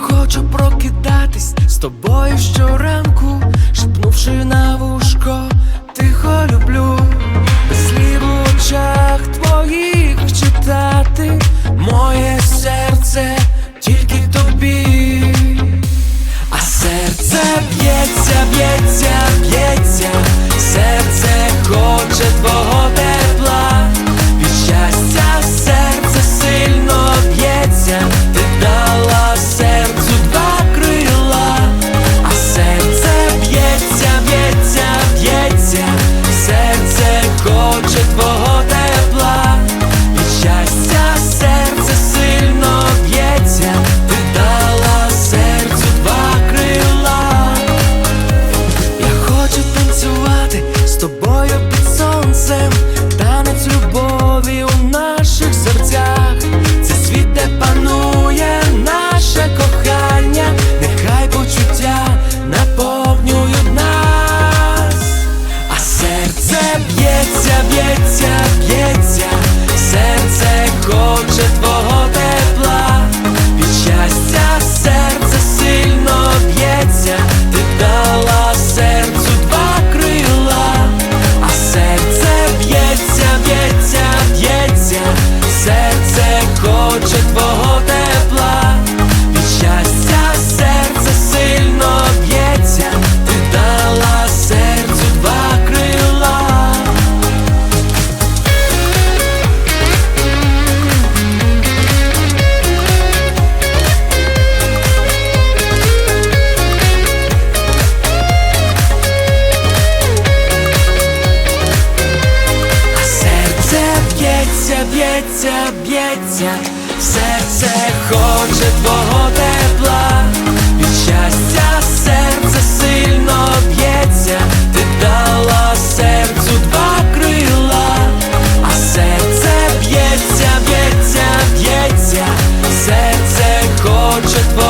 хочу прокидатись з тобою щоранку. щоб серце б'ється, б'ється, б'ється, серце хоче твоє. б'ється, б'ється, серце хоче твого тепла, від щастя серце сильно б'ється, ти дала серцю два крила, а серце б'ється, б'ється, б'ється, серце хоче твого.